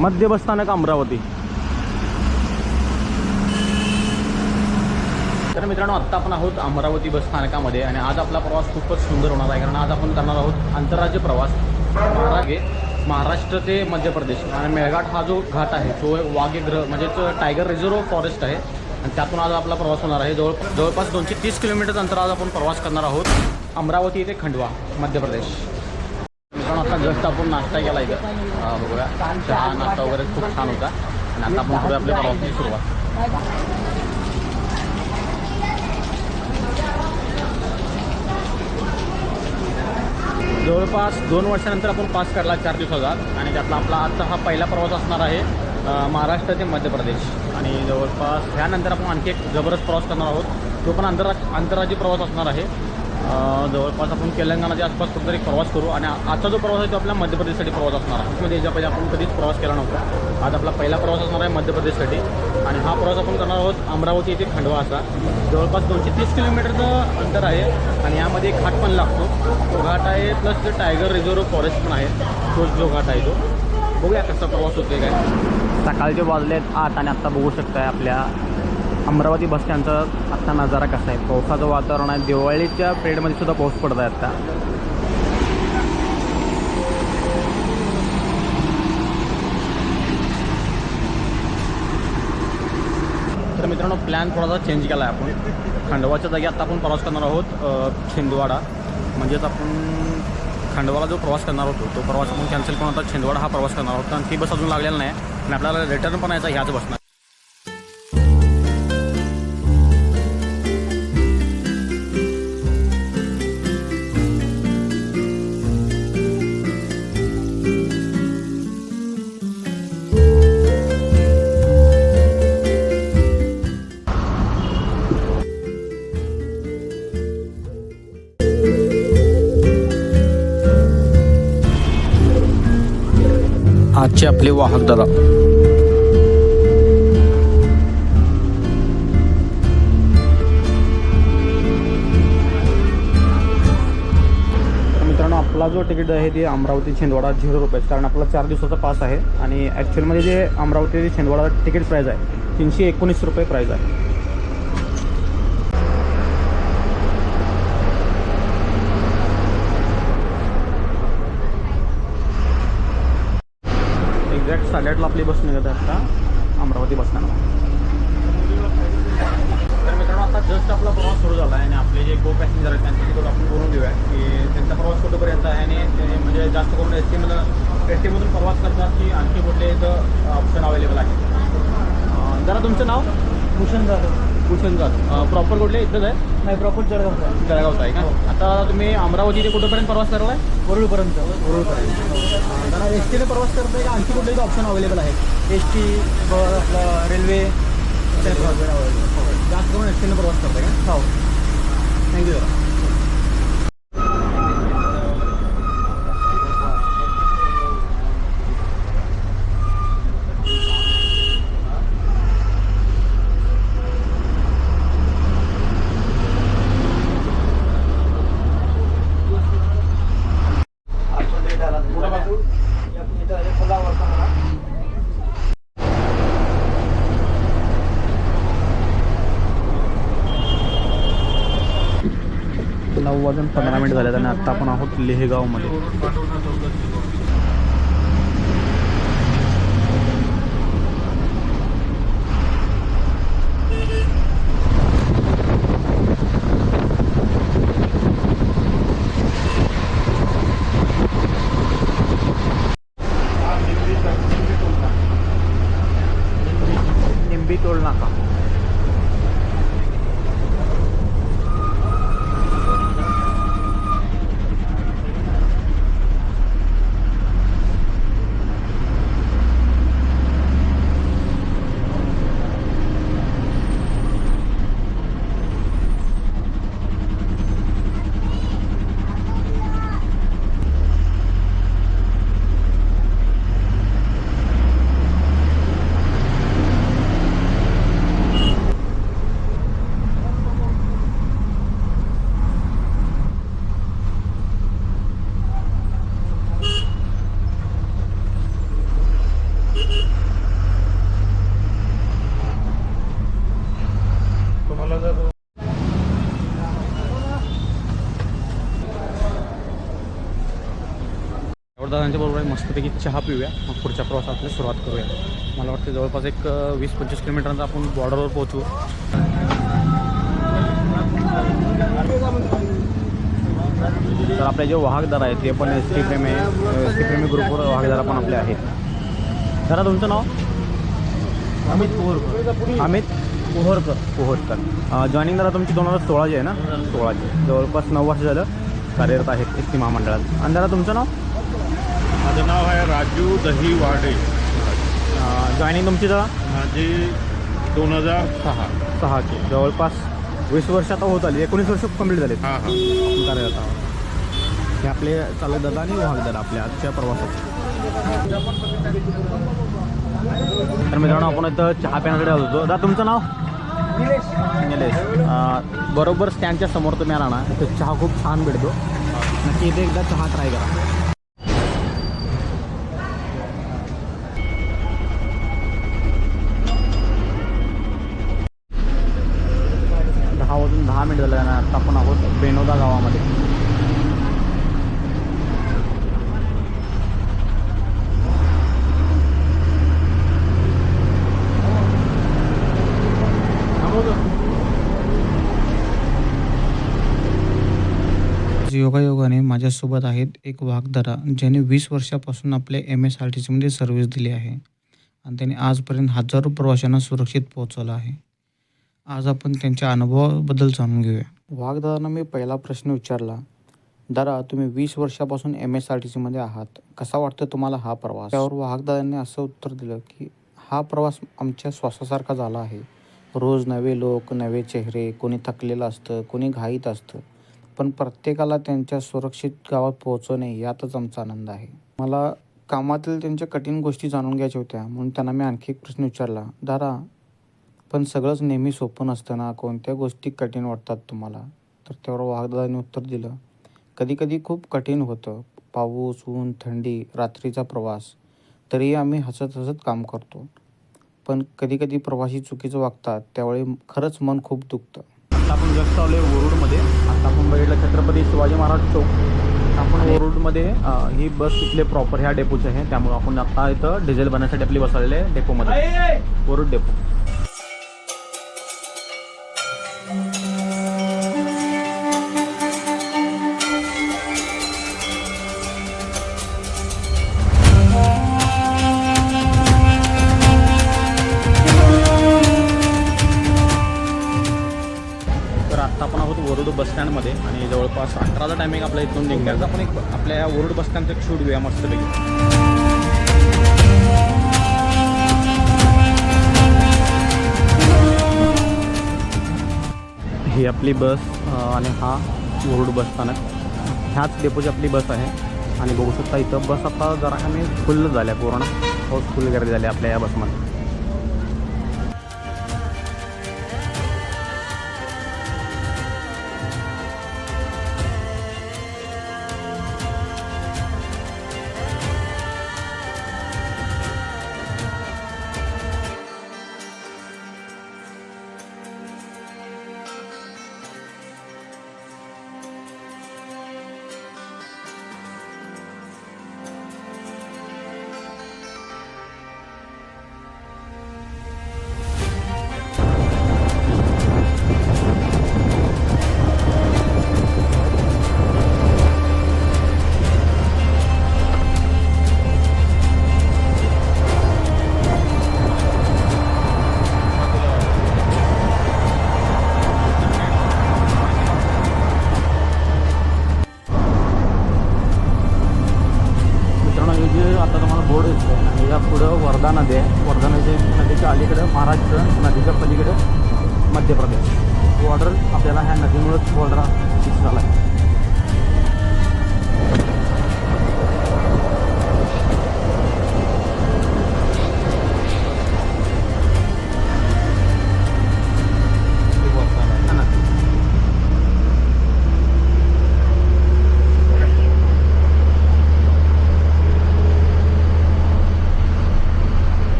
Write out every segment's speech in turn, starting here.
मध्य बसस्थानक अमरावती. तर मित्रांनो आत्ता आपण आहोत अमरावती बस स्थानकामध्ये आणि आज आपला प्रवास खूपच सुंदर होणार आहे. कारण आज आपण करणार आहोत आंतरराज्य प्रवास. महारागे महाराष्ट्र ते मध्य प्रदेश. आणि मेळघाट हा जो घाट आहे तो एक म्हणजेच टायगर रिझर्व फॉरेस्ट आहे. आणि त्यातून आज आपला प्रवास होणार आहे. जवळ जवळपास दोनशे तीस किलोमीटर अंतर आज आपण प्रवास करणार आहोत. अमरावती ते खंडवा मध्य प्रदेश. आता जस्ट आपण नाश्ता केला इथं. बघूया. चहा नाश्ता वगैरे खूप छान होता. आणि आता आपण करूया आपल्या प्रवासाची सुरुवात. जवळपास दोन वर्षानंतर आपण पास काढला चार दिवसाचा आणि त्यातला आपला आजचा हा पहिला प्रवास असणार आहे महाराष्ट्र ते मध्य प्रदेश. आणि जवळपास ह्यानंतर आपण आणखी एक जबरदस्त प्रवास करणार आहोत. तो पण आंतरराज आंतरराज्य प्रवास असणार आहे. जवळपास आपण तेलंगणाच्या आसपास कुठेतरी एक प्रवास करू आणि आजचा जो प्रवास आहे तो आपल्या मध्य प्रदेशसाठी प्रवास असणार आहे. म्हणजे याच्या पहिले आपण कधीच प्रवास केला नव्हता. आज आपला पहिला प्रवास असणार आहे मध्य प्रदेशसाठी आणि हा प्रवास आपण करणार आहोत अमरावती येथे खंडवा असा. जवळपास दोनशे तीस किलोमीटरचं अंतर आहे आणि यामध्ये एक घाट पण लागतो. तो घाट आहे प्लस ते टायगर रिझर्व फॉरेस्ट पण आहे. तोच जो घाट आहे तो. बघूया कसा प्रवास होतोय काय. सकाळचे वाजले आहेत आठ आणि आत्ता बघू शकताय आपल्या अमरावती बस स्टँडचा आत्ता नजारा कसा आहे? पावसाचं वातावरण आहे. दिवाळीच्या पिरियडमध्ये सुद्धा पाऊस पडत आहे आत्ता तर मित्रांनो प्लॅन थोडासा चेंज केला आहे आपण. खंडवाच्या जागी आत्ता आपण प्रवास करणार आहोत छिंदवाडा. म्हणजेच आपण खंडवाला जो प्रवास करणार होतो तो प्रवास आपण कॅन्सल करून आता छिंदवाडा हा प्रवास करणार आहोत. कारण ती बस अजून लागलेला नाही. आणि आपल्याला रिटर्न पण यायचा ह्याच बसणार आपले वाहक दादा तर मित्रांनो आपला जो तिकीट आहे ते अमरावती छिंदवाडा झिरो रुपये. कारण आपला चार दिवसाचा पास आहे आणि ॲक्च्युअलमध्ये जे अमरावती ते छिंदवाडा तिकीट प्राईज आहे तीनशे एकोणीस रुपये प्राईज आहे. आपली बस निघत आहे आता अमरावती बस स्टँडला तर मित्रांनो आता जस्ट आपला प्रवास सुरू झाला आहे आणि आपले जे गो पॅसेंजर आहेत त्यांच्यासोबत आपण बोलून घेऊया की त्यांचा प्रवास कुठंपर्यंत आहे आणि ते म्हणजे जास्त करून एस टीमधून एस टीमधून प्रवास करतात की आणखी कुठले इथं ऑप्शन अवेलेबल आहे जरा तुमचं नाव? भूषण जाधव. भूषण जात प्रॉपर कुठले? इथंच आहे? नाही प्रॉपर जळगावचा आहे. जळगावचं आहे का? आता तुम्ही अमरावती ते कुठंपर्यंत प्रवास करला आहे वरुडपर्यंत वरुडपर्यंत जरा एस टीने प्रवास करताय का? आणखी कुठले ऑप्शन अवेलेबल आहे एस टी आपलं रेल्वे जास्त करून एस टीने प्रवास करताय का? हो. थँक्यू वाजून पंधरा मिनिट झाले आणि आत्ता आपण आहोत लेहगावमध्ये. दादांच्या बरोबर मस्तपैकी चहा पिऊया. मग पुढच्या प्रवासाला सुरुवात करूया. मला वाटतं जवळपास एक वीस पंचवीस किलोमीटरनंतर आपण बॉर्डरवर पोहोचू. तर आपले जे वाहकदार आहेत ते पण एस टी प्रेमी एस टी प्रेमी ग्रुपवर वाहकदार पण आपले आहेत. दादा तुमचं नाव? अमित पोहरकर अमित पोहरकर पोहोचकर जॉईनिंग दादा तुमची दोन हजार सोळाची आहे ना? सोळाची. जवळपास नऊ वर्ष झालं कार्यरत आहेत एस टी महामंडळात. आणि दादा तुमचं नाव? माझं नाव आहे राजू दही वाडे जॉईनिंग तुमची दादा माझी दोन हजार सहा. सहाची. जवळपास वीस वर्ष आता होत आली. एकोणीस वर्ष कंप्लीट झाले हां हां. आपण कार्यरत आहोत. हे आपले चालक दादा आणि वाहक दादा आपल्या आजच्या प्रवासात. तर मित्रांनो आपण इथं चहा पिण्याकडे आलो होतो. दादा तुमचं नाव? निलेश. बरोबर स्टँडच्या समोर तुम्ही आला ना इथं चहा खूप छान भेटतो. नक्की इथे एकदा चहा ट्राय करा. मिनिट झालं आणि आता आपण आहोत बेनोदा गावामध्ये. योगायोगाने माझ्यासोबत आहेत एक वाघदारा ज्याने वीस वर्षापासून आपल्या एम एस आर टी सीमध्ये सर्व्हिस दिली आहे. आणि त्याने आजपर्यंत हजारो प्रवाशांना सुरक्षित पोहोचवलं आहे. आज आपण त्यांच्या अनुभवाबद्दल जाणून घेऊया. वाघदादांना मी पहिला प्रश्न विचारला दादा तुम्ही वीस वर्षापासून एम एस आर टी सीमध्ये आहात. कसा वाटतं तुम्हाला हा प्रवास? त्यावर वाघदादांनी असं उत्तर दिलं की हा प्रवास आमच्या श्वासासारखा झाला आहे. रोज नवे लोक नवे चेहरे कोणी थकलेलं असतं कोणी घाईत असतं. पण प्रत्येकाला त्यांच्या सुरक्षित गावात पोहोचवणे यातच आमचा आनंद आहे. मला कामातील त्यांच्या कठीण गोष्टी जाणून घ्यायच्या होत्या म्हणून त्यांना मी आणखी एक प्रश्न विचारला दादा पण सगळंच नेहमी सोपं नसतं ना कोणत्या गोष्टी कठीण वाटतात तुम्हाला? तर त्यावर वाघदादाने उत्तर दिलं कधी कधी खूप कठीण होतं. पाऊस ऊन थंडी रात्रीचा प्रवास. तरीही आम्ही हसत हसत काम करतो. पण कधी कधी प्रवासी चुकीचं वागतात. त्यावेळी खरंच मन खूप दुखतं. आता आपण जस्ट आलो आहे वरुडमध्ये. आता आपण बघितलं छत्रपती शिवाजी महाराज चौक. आपण वरुडमध्ये ही बस इथले प्रॉपर ह्या डेपोची आहे. त्यामुळे आपण आता इथं डिझेल बनण्यासाठी आपली बसवलेले आहे डेपोमध्ये. वरुड डेपो. बसस्टँडमध्ये आणि जवळपास अकराचा टायमिंग आपल्या इथून निघण्याचा आपण एक आपल्या वरुड बसस्टँडचं एक शूट घेऊया मस्तपैकी. ही आपली बस आणि हा वरुड बस स्थानक. ह्याच डेपोची आपली बस आहे. आणि बघू शकता इथं बस आता जरा कमी फुल झाल्या पूर्ण. हाऊसफुल गर्दी झाली आपल्या या बसमध्ये.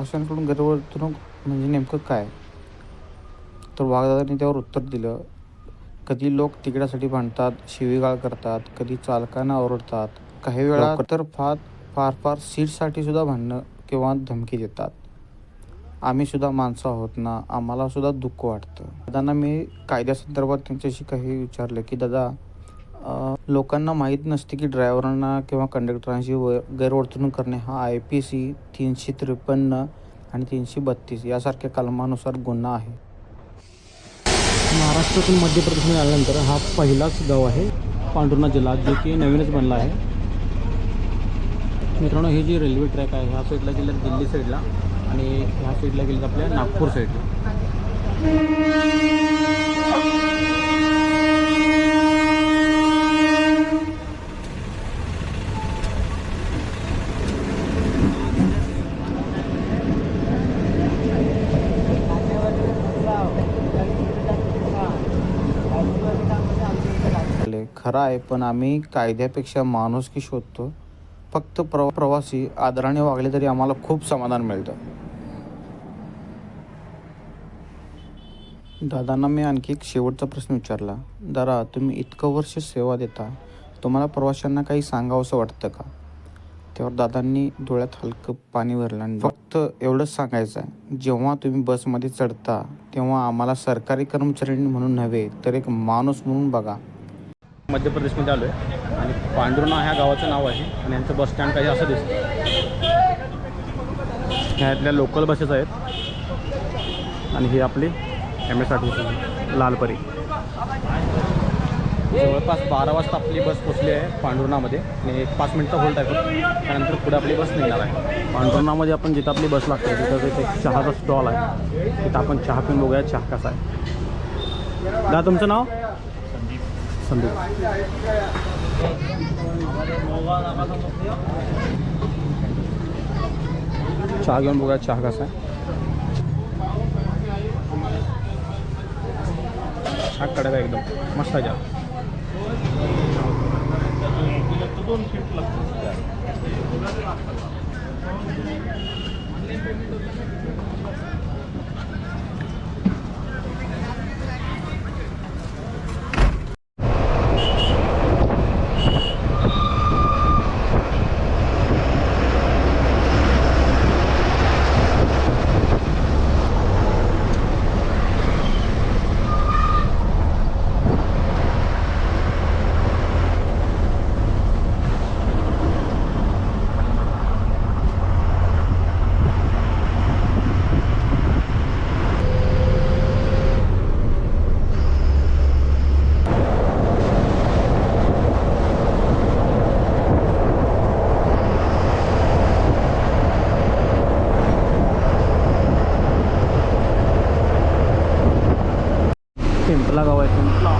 प्रवाशांकडून गैरवर्तणूक म्हणजे नेमकं काय? तर वाघदादांनी त्यावर उत्तर दिलं कधी लोक तिकिटासाठी भांडतात शिवीगाळ करतात कधी चालकांना ओरडतात काही वेळा तर फार फार फार सीटसाठी सुद्धा भांडणं किंवा धमकी देतात. आम्ही सुद्धा माणसं आहोत ना आम्हाला सुद्धा दुःख वाटतं. दादांना मी कायद्यासंदर्भात त्यांच्याशी काही विचारलं की दादा लोकांना माहीत नसते की ड्रायव्हरांना किंवा कंडक्टरांशी व गैरवर्तणूक करणे हा आय पी सी तीनशे त्रेपन्न आणि तीनशे बत्तीस यासारख्या कलमानुसार गुन्हा आहे. महाराष्ट्रातून मध्य प्रदेशमध्ये आल्यानंतर हा पहिलाच गाव आहे. पांढुर्णा जिल्हा जे की नवीनच बनला आहे. मित्रांनो ही जी रेल्वे ट्रॅक आहे ह्या साईडला गेलं दिल्ली साईडला आणि ह्या साईडला गेलं आपल्या नागपूर साईडला खरं आहे पण आम्ही कायद्यापेक्षा माणुसकी शोधतो. फक्त प्र प्रवासी आदराने वागले तरी आम्हाला खूप समाधान मिळतं. दादांना मी आणखी एक शेवटचा प्रश्न विचारला. दादा तुम्ही इतकं वर्ष सेवा देता तुम्हाला प्रवाशांना काही सांगावंसं वाटतं का? तेव्हा दादांनी डोळ्यात हलकं पाणी भरलं आणि फक्त एवढंच सांगायचं आहे. जेव्हा तुम्ही बसमध्ये चढता तेव्हा आम्हाला सरकारी कर्मचारी म्हणून नव्हे तर एक माणूस म्हणून बघा. मध्य प्रदेशमध्ये आलो आहे आणि पांढुर्णा ह्या गावाचं नाव आहे आणि यांचं बस स्टँड काही असं दिसतं ह्यातल्या लोकल बसेस आहेत. आणि ही आपली M S R T C Lalpari. जवळपास बारा वाजता आपली बस पोचली आहे पांढुर्णामध्ये. आणि एक पाच मिनटचा होल्ड आहे त्यानंतर पुढे आपली बस निघणार आहे. पांढुर्णामध्ये आपण जिथं आपली बस लागते तिथं तिथे एक चहाचा स्टॉल आहे. तिथं आपण चहा पिऊन बघूया चहा कसा आहे. दादा तुमचं नाव? संदीप चहा घेऊन बघूया चहा कसा आहे. चहा कडक आहे एकदम. मस्त चहा गाव आहे पिंपला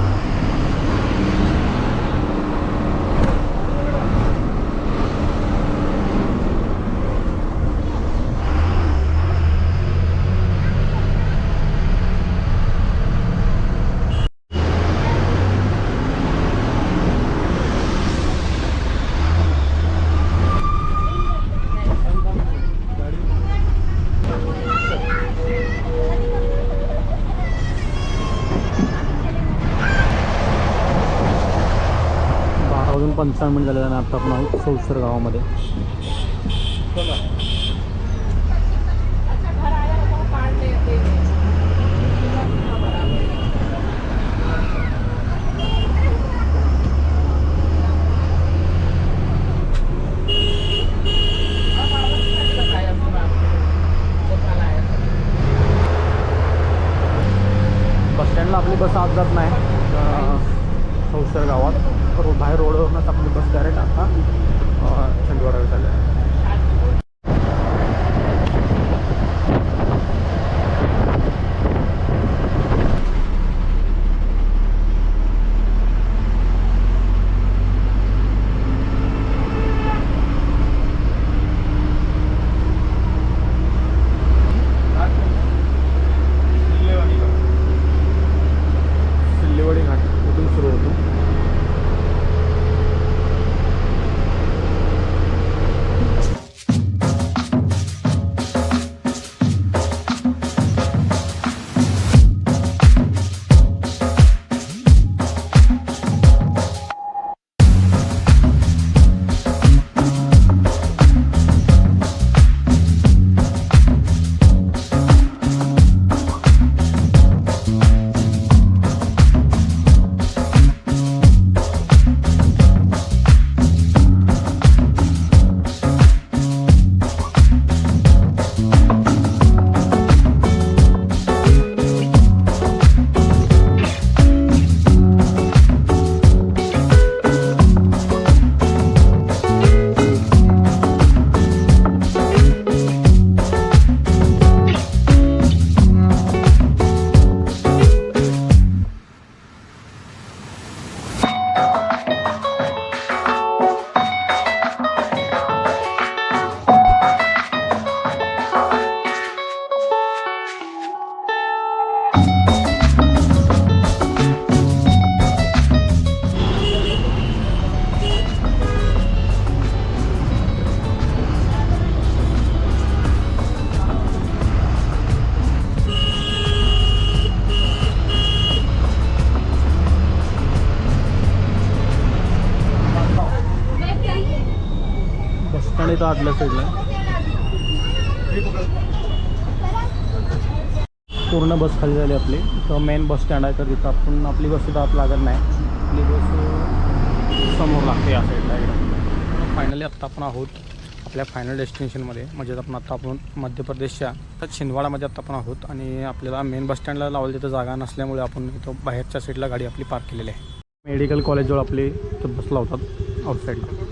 बारा वाजून पंचावन्न मिनिट झालेलं आणि आता आपण आहोत सौसर गावामध्ये. स्टँड येतो आतल्या साईडला पूर्ण बस खाली झाली आपली. तर मेन बस स्टँड आहे तर तिथं आपण आपली बस तिथं आत लागत नाही. आपली बस समोर लागते या साईडला एकदम फायनली आत्ता आपण आहोत आपल्या फायनल डेस्टिनेशनमध्ये म्हणजे आपण आत्ता आपण मध्य प्रदेशच्या तर छिंदवाडामध्ये आत्ता आपण आहोत. आणि आपल्याला मेन बस स्टँडला लावली तिथं जागा नसल्यामुळे आपण इथं बाहेरच्या साईडला गाडी आपली पार्क केलेली आहे. मेडिकल कॉलेजजवळ आपली इथं बस लावतात आउटसाईडला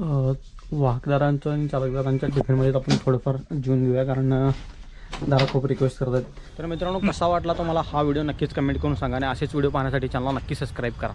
वाहकदारांचं आणि चालकदारांच्या टिफिनमध्ये आपण थोडंफार जीवन घेऊया कारण दादा खूप रिक्वेस्ट करतात तर मित्रांनो कसा वाटला तुम्हाला हा व्हिडिओ नक्कीच कमेंट करून सांगा आणि असेच व्हिडिओ पाहण्यासाठी चॅनलला नक्की सबस्क्राईब करा.